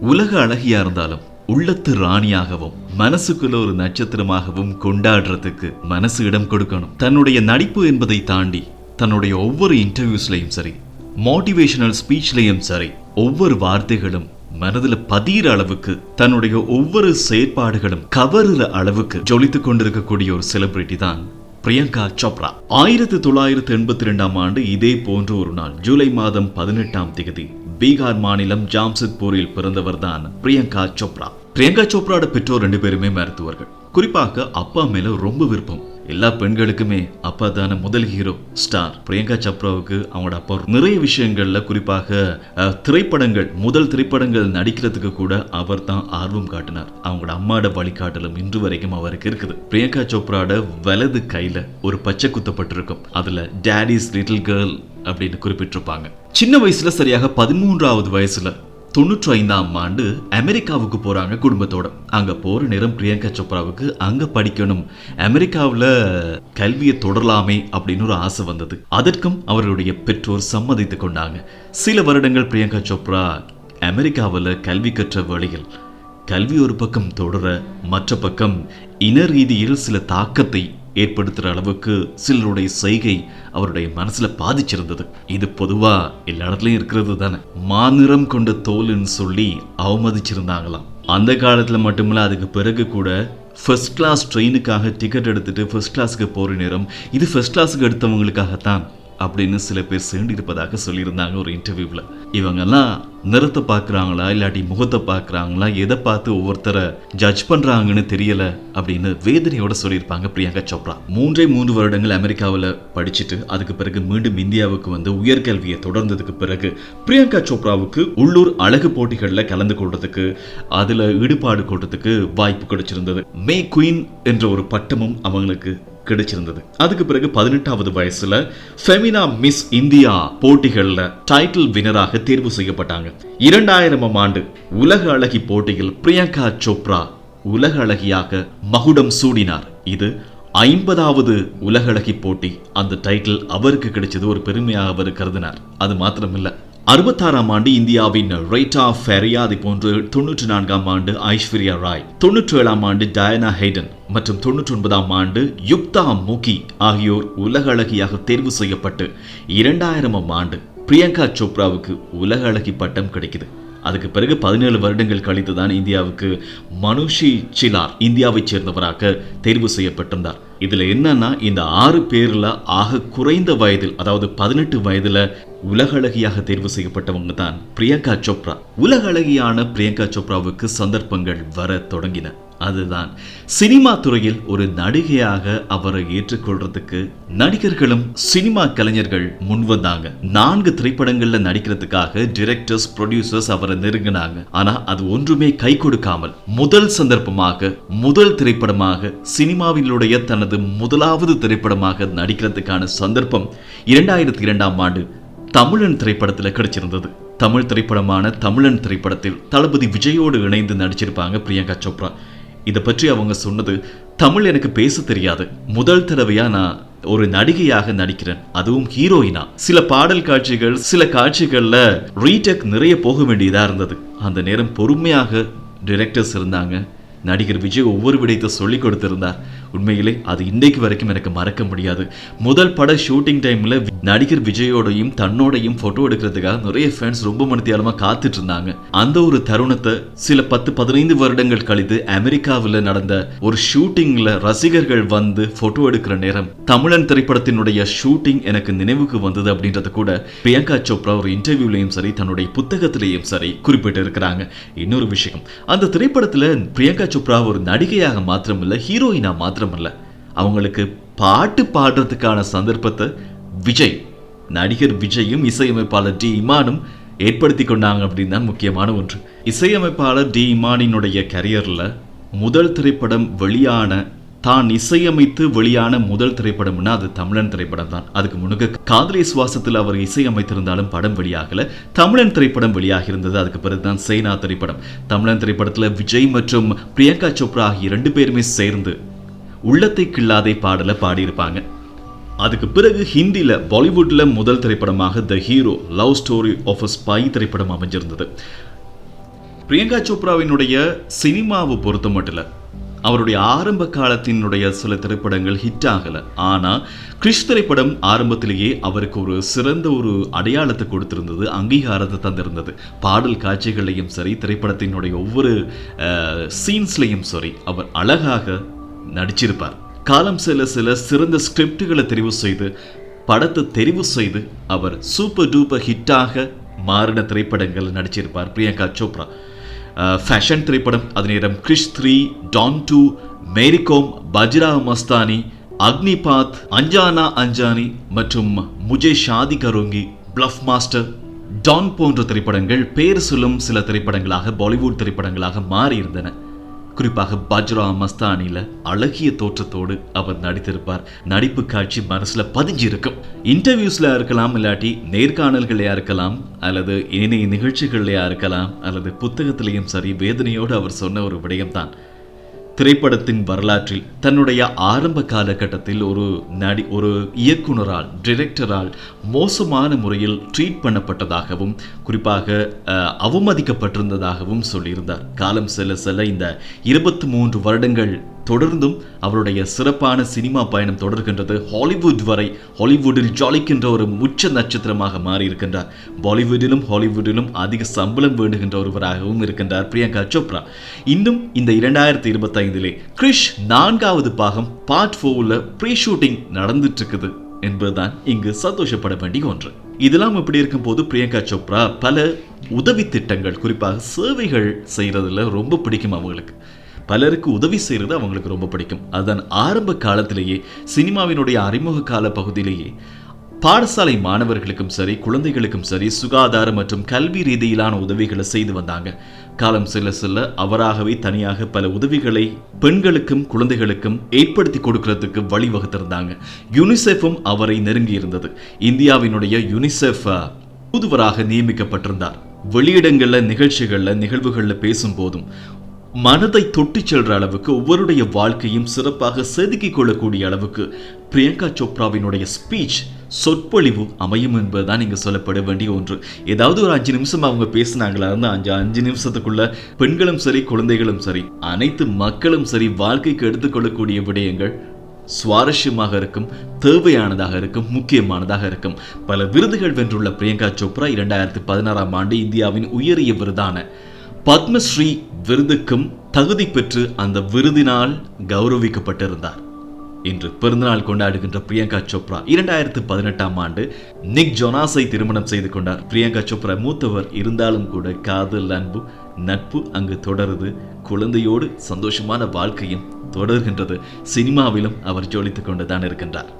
உலக அழகியா இருந்தாலும் உள்ளத்து ராணியாகவும் மனசுக்குள்ள ஒரு நட்சத்திரமாகவும் கொண்டாடுறதுக்கு மனசு இடம் கொடுக்கணும். தன்னுடைய நடிப்பு என்பதை தாண்டி தன்னுடைய ஒவ்வொரு இன்டர்வியூஸ்லையும் சரி மோட்டிவேஷனல் ஸ்பீச்லையும் சரி ஒவ்வொரு வார்த்தைகளும் மனதுல பதிகிற அளவுக்கு தன்னுடைய ஒவ்வொரு செயற்பாடுகளும் கவருற அளவுக்கு ஜொலித்துக் கொண்டிருக்கக்கூடிய ஒரு செலிபிரிட்டி தான் பிரியங்கா சோப்ரா. ஆயிரத்தி தொள்ளாயிரத்தி எண்பத்தி ரெண்டாம் ஆண்டு இதே போன்ற ஒரு நாள் ஜூலை மாதம் பதினெட்டாம் தேதி பீகார் மாநிலம் ஜாம்சத்பூரில் பிறந்தவர் தான் பிரியங்கா சோப்ரா. பிரியங்கா சோப்ராவோட பெற்றோர் ரெண்டு பேருமே மருத்துவர்கள். குறிப்பாக அப்பா மேல ரொம்ப விருப்பம். எல்லா பெண்களுக்குமே அப்பா தான முதல் ஹீரோ ஸ்டார் பிரியங்கா சோப்ராவுக்கு அவங்களோட அப்பா. நிறைய விஷயங்கள்ல குறிப்பாக திரைப்படங்கள் முதல் திரைப்படங்கள் நடிக்கிறதுக்கு கூட அவர் தான் ஆர்வம் காட்டினார். அவங்களோட அம்மாவோட வழிகாட்டலும் இன்று வரைக்கும் அவருக்கு இருக்குது. பிரியங்கா சோப்ராவோட வலது கையில ஒரு பச்சை குத்தப்பட்டிருக்கும் அதுல டேடிஸ் லிட்டில் கேர்ள் அப்படின்னு குறிப்பிட்டிருப்பாங்க. சின்ன வயசுல சரியாக பதிமூன்றாவது வயசுல தொண்ணூற்றி ஐந்தாம் ஆண்டு அமெரிக்காவுக்கு போகிறாங்க குடும்பத்தோட. அங்கே போகிற நேரம் பிரியங்கா சோப்ராவுக்கு அங்கே படிக்கணும். அமெரிக்காவில் கல்வியை தொடரலாமே அப்படின்னு ஒரு ஆசை வந்தது. அதற்கும் அவருடைய பெற்றோர் சம்மதித்து கொண்டாங்க. சில வருடங்கள் பிரியங்கா சோப்ரா அமெரிக்காவில் கல்வி கற்ற வழியில் கல்வி ஒரு பக்கம் தொடர மற்ற பக்கம் இன ரீதியில் சில தாக்கத்தை ஏற்படுத்துற அளவுக்கு சிலருடைய செய்கை அவருடைய மனசுல பாதிச்சிருந்தது. இது பொதுவா எல்லா இடத்துலையும் இருக்கிறது தானே. மாநிறம் கொண்ட தோல்னு சொல்லி அவமதிச்சிருந்தாங்களாம். அந்த காலத்தில் மட்டுமில்ல அதுக்கு பிறகு கூட ஃபஸ்ட் கிளாஸ் ட்ரெயினுக்காக டிக்கெட் எடுத்துட்டு ஃபர்ஸ்ட் கிளாஸுக்கு போகிற நேரம் இது ஃபஸ்ட் கிளாஸுக்கு எடுத்தவங்களுக்காகத்தான் அப்படின்னு சில பேர் சேர்ந்து இருப்பதாக சொல்லியிருந்தாங்க ஒரு இன்டர்வியூவில் இவங்கெல்லாம் நிறத்தை பார்க்குறாங்களா இல்லாட்டி முகத்தை பார்க்குறாங்களா எதை பார்த்து ஒவ்வொருத்தரை ஜட்ஜ் பண்ணுறாங்கன்னு தெரியல அப்படின்னு வேதனையோட சொல்லியிருப்பாங்க பிரியங்கா சோப்ரா. மூன்றே மூன்று வருடங்கள் அமெரிக்காவில் படிச்சுட்டு அதுக்கு பிறகு மீண்டும் இந்தியாவுக்கு வந்து உயர்கல்வியை தொடர்ந்ததுக்கு பிறகு பிரியங்கா சோப்ராவுக்கு உள்ளூர் அழகு போட்டிகளில் கலந்து கொள்றதுக்கு அதில் ஈடுபாடு கொள்றதுக்கு வாய்ப்பு கிடைச்சிருந்தது. மே குயின் என்ற ஒரு பட்டமும் அவங்களுக்கு கிடைச்சிருந்தது. அதுக்கு பிறகு பதினெட்டாவது வயசுல ஃபெமினா மிஸ் இந்தியா போட்டிகள்ல டைட்டில் வினராக தேர்வு செய்யப்பட்டாங்க. இரண்டாயிரமாம் ஆண்டு உலக அழகி போட்டியில் பிரியங்கா சோப்ரா உலக அழகியாக மகுடம் சூடினார். இது ஐம்பதாவது உலக அழகி போட்டி. அந்த டைட்டில் அவருக்கு கிடைச்சது ஒரு பெருமையாக அவர் கருதினார். அது மாத்திரமில்ல. அறுபத்தாறாம் ஆண்டு இந்தியாவின் ரேட்டா ஃபெரியா அதை போன்று தொண்ணூற்றி நான்காம் ஆண்டு ஐஸ்வர்யா ராய் தொண்ணூற்றி ஏழாம் ஆண்டு டயனா ஹைடன் மற்றும் தொண்ணூற்றி ஒன்பதாம் ஆண்டு யுக்தா முகி ஆகியோர் உலக அழகியாக தேர்வு செய்யப்பட்டு இரண்டாயிரமாம் ஆண்டு பிரியங்கா சோப்ராவுக்கு உலக அழகி பட்டம் கிடைக்குது. அதுக்கு பிறகு பதினேழு வருடங்கள் கழித்து தான் இந்தியாவுக்கு மனுஷி சிலார் இந்தியாவைச் சேர்ந்தவராக தேர்வு செய்யப்பட்டிருந்தார். இதுல என்னன்னா இந்த ஆறு பேர்ல ஆக குறைந்த வயதில் அதாவது பதினெட்டு வயதுல உலக அழகியாக தேர்வு செய்யப்பட்டவங்க தான் பிரியங்கா சோப்ரா. உலக அழகியான பிரியங்கா சோப்ராவுக்கு சந்தர்ப்பங்கள் வர தொடங்கின. அதுதான் சினிமா துறையில் ஒரு நடிகையாக அவரை ஏற்றுக்கொள்றதுக்கு நடிகர்களும் சினிமா கலைஞர்கள் முன்வந்தாங்க நான்கு திரைப்படங்கள்ல நடிக்கிறதுக்காக டிரெக்டர்ஸ் ப்ரொடியூசர்ஸ் அவரை நெருங்கினாங்க. ஆனா அது ஒன்றுமே கை கொடுக்காமல் முதல் சந்தர்ப்பமாக முதல் திரைப்படமாக சினிமாவினுடைய தனது முதலாவது திரைப்படமாக நடிக்கிறதுக்கான சந்தர்ப்பம் இரண்டாயிரத்தி இரண்டாம் ஆண்டு தமிழன் திரைப்படத்தில் கிடைச்சிருந்தது. தமிழ் திரைப்படமான தமிழன் திரைப்படத்தில் தளபதி விஜயோடு இணைந்து நடிச்சிருப்பாங்க பிரியங்கா சோப்ரா. இதை பற்றி அவங்க சொன்னது தமிழ் எனக்கு பேச தெரியாது. முதல் தடவையா நான் ஒரு நடிகையாக நடிக்கிறேன். அதுவும் ஹீரோயினா. சில பாடல் காட்சிகள் சில காட்சிகள்ல ரீடெக் நிறைய போக வேண்டியதாக இருந்தது. அந்த நேரம் பொறுமையாக டிரெக்டர்ஸ் இருந்தாங்க. நடிகர் விஜய் ஒவ்வொரு விடயத்தை சொல்லி கொடுத்திருந்தார். உண்மையிலே அது இன்னைக்கு வரைக்கும் எனக்கு மறக்க முடியாது. முதல் பட ஷூட்டிங் டைமில் நடிகர் விஜயோடையும் தன்னோடையும் ஃபோட்டோ எடுக்கிறதுக்காக நிறைய ஃபேன்ஸ் ரொம்ப மணித்தியாலமா காத்துட்டு இருந்தாங்க அந்த ஒரு தருணத்தை சில பத்து பதினைந்து வருடங்கள் கழித்து அமெரிக்காவில் நடந்த ஒரு ஷூட்டிங்கில் ரசிகர்கள் வந்து ஃபோட்டோ எடுக்கிற நேரம் தமிழன் திரைப்படத்தினுடைய ஷூட்டிங் எனக்கு நினைவுக்கு வந்தது அப்படின்றது கூட பிரியங்கா சோப்ரா ஒரு இன்டர்வியூலையும் சரி தன்னுடைய புத்தகத்திலையும் சரி குறிப்பிட்டு இருக்கிறாங்க இன்னொரு விஷயம் அந்த திரைப்படத்தில் பிரியங்கா சோப்ரா ஒரு நடிகையாக மாத்திரமில்லை ஹீரோயினாக மாத்திரம் மாத்திரமல்ல அவங்களுக்கு பாட்டு பாடுறதுக்கான சந்தர்ப்பத்தை விஜய் நடிகர் விஜயும் இசையமைப்பாளர் டி இமானும் ஏற்படுத்தி கொண்டாங்க அப்படின்னு தான் முக்கியமான ஒன்று. இசையமைப்பாளர் டி இமானினுடைய கரியரில் முதல் திரைப்படம் வெளியான தான் இசையமைத்து வெளியான முதல் திரைப்படம்னா அது தமிழன் திரைப்படம் தான். அதுக்கு முன்னுக்கு காதலி சுவாசத்தில் அவர் இசையமைத்திருந்தாலும் படம் வெளியாகல. தமிழன் திரைப்படம் வெளியாக இருந்தது அதுக்கு பிறகுதான் சேனா திரைப்படம். தமிழன் திரைப்படத்தில் விஜய் மற்றும் பிரியங்கா சோப்ரா ஆகிய இரண்டு பேருமே சேர்ந்து உள்ளத்தை கிள்ளாதே பாடலை பாடியிருப்பாங்க. அதுக்கு பிறகு ஹிந்தியில் பாலிவுட்டில் முதல் திரைப்படமாக the hero love story of a spy திரைப்படம் அமைஞ்சிருந்தது. பிரியங்கா சோப்ராவினுடைய சினிமாவை பொறுத்த மட்டும் அவருடைய ஆரம்ப காலத்தினுடைய சில திரைப்படங்கள் ஹிட் ஆகல. ஆனா கிறிஷ் திரைப்படம் ஆரம்பத்திலேயே அவருக்கு ஒரு சிறந்த ஒரு அடையாளத்தை கொடுத்திருந்தது அங்கீகாரத்தை தந்திருந்தது. பாடல் காட்சிகளையும் சரி திரைப்படத்தினுடைய ஒவ்வொரு சீன்ஸ்லையும் சரி அவர் அழகாக நடிச்சிருப்பார். காலம் சில சில சிறந்த ஸ்கிரிப்டுகளை தெரிவு செய்து படத்தை தெரிவு செய்து அவர் சூப்பர் டூப்பர் ஹிட்டாக மாறின திரைப்படங்கள் நடிச்சிருப்பார். பிரியங்கா சோப்ரா. ஃபேஷன் திரைப்படம் அது நேரம் Krrish three Don two Mary Kom Bajirao Mastani Agneepath Anjaana Anjaani மற்றும் Mujhse Shaadi Karogi bluff master Don போன்ற திரைப்படங்கள் பேர் சொல்லும் சில திரைப்படங்களாக பாலிவுட் திரைப்படங்களாக மாறியிருந்தன. குறிப்பாக பஜ்ரா மஸ்தானில அழகிய தோற்றத்தோடு அவர் நடித்திருப்பார். நடிப்பு காட்சி மனசுல பதிஞ்சிருக்கும். இன்டர்வியூஸ்ல இருக்கலாம் இல்லாட்டி நேர்காணல்களையா இருக்கலாம் அல்லது இணைய நிகழ்ச்சிகள்லையா இருக்கலாம் அல்லது புத்தகத்திலையும் சரி வேதனையோடு அவர் சொன்ன ஒரு விடயம்தான். திரைப்படத்தின் வரலாற்றில் தன்னுடைய ஆரம்ப காலகட்டத்தில் ஒரு நடி ஒரு இயக்குனரால் டிரெக்டரால் மோசமான முறையில் ட்ரீட் பண்ணப்பட்டதாகவும் குறிப்பாக அவமதிக்கப்பட்டிருந்ததாகவும் சொல்லியிருந்தார். காலம் செல்ல செல்ல இந்த இருபத்தி மூன்று வருடங்கள் தொடர்ந்தும் அவருடைய சிறப்பான சினிமா பயணம் தொடர்கின்றது. ஹாலிவுட் வரை ஹாலிவுட்டில் ஜாலிக்கின்ற ஒரு உச்ச நட்சத்திரமாக மாறி இருக்கின்றார் பாலிவுட்டிலும் ஹாலிவுட்டிலும் அதிக சம்பளம் வேண்டுகின்ற ஒருவராகவும் இருக்கின்றார் பிரியங்கா சோப்ரா. இன்னும் இந்த இரண்டாயிரத்தி இருபத்தைந்திலே கிறிஷ் நான்காவது பாகம் பார்ட் ஃபோர்ல ப்ரீ ஷூட்டிங் நடந்துட்டு இருக்குது என்பதுதான் இங்கு சந்தோஷப்பட வேண்டிய ஒன்று. இதெல்லாம் இப்படி இருக்கும்போது பிரியங்கா சோப்ரா பல உதவி திட்டங்கள் குறிப்பாக சேவைகள் செய்யறதுல ரொம்ப பிடிக்கும் அவங்களுக்கு. பலருக்கு உதவி செய்கிறது அவங்களுக்கு ரொம்ப பிடிக்கும். அதுதான் ஆரம்ப காலத்திலேயே சினிமாவினுடைய அறிமுக கால பகுதியிலேயே பாடசாலை மாணவர்களுக்கும் சரி குழந்தைகளுக்கும் சரி சுகாதார மற்றும் கல்வி ரீதியிலான உதவிகளை செய்து வந்தாங்க. காலம் செல்ல செல்ல அவராகவே தனியாக பல உதவிகளை பெண்களுக்கும் குழந்தைகளுக்கும் ஏற்படுத்தி கொடுக்கறதுக்கு வழிவகுத்திருந்தாங்க. யுனிசெஃபும் அவரை நெருங்கி இருந்தது. இந்தியாவினுடைய யுனிசெஃப் தூதுவராக நியமிக்கப்பட்டிருந்தார். வெளியிடங்கள்ல நிகழ்ச்சிகளில் நிகழ்வுகளில் பேசும்போதும் மனதை தொட்டிச் செல்ற அளவுக்கு ஒவ்வொருடைய வாழ்க்கையும் சிறப்பாக செதுக்கிக் கொள்ளக்கூடிய அளவுக்கு பிரியங்கா சோப்ராவினுடைய ஸ்பீச் சொற்பொழிவு அமையும் என்பதுதான் இங்கே சொல்லப்பட வேண்டிய ஒன்று. ஏதாவது ஒரு அஞ்சு நிமிஷம் அவங்க பேசினாங்களா இருந்தால் அஞ்சு அஞ்சு நிமிஷத்துக்குள்ள பெண்களும் சரி குழந்தைகளும் சரி அனைத்து மக்களும் சரி வாழ்க்கைக்கு எடுத்துக்கொள்ளக்கூடிய விடயங்கள் சுவாரஸ்யமாக இருக்கும் தேவையானதாக இருக்கும் முக்கியமானதாக இருக்கும். பல விருதுகள் வென்றுள்ள பிரியங்கா சோப்ரா இரண்டாயிரத்தி பதினாறாம் ஆண்டு இந்தியாவின் உயரிய விருதான பத்மஸ்ரீ விருதுக்கும் தகுதி பெற்று அந்த விருதினால் கௌரவிக்கப்பட்டிருந்தார். இன்று பிறந்தநாள் கொண்டாடுகின்ற பிரியங்கா சோப்ரா இரண்டாயிரத்து பதினெட்டாம் ஆண்டு நிக் ஜொனாஸை திருமணம் செய்து கொண்டார். பிரியங்கா சோப்ரா மூத்தவர். இருந்தாலும் கூட காதல் அன்பு நட்பு அங்கு தொடருது. குழந்தையோடு சந்தோஷமான வாழ்க்கையும் தொடர்கின்றது. சினிமாவிலும் அவர் ஜொலித்துக் கொண்டுதான் இருக்கின்றார்.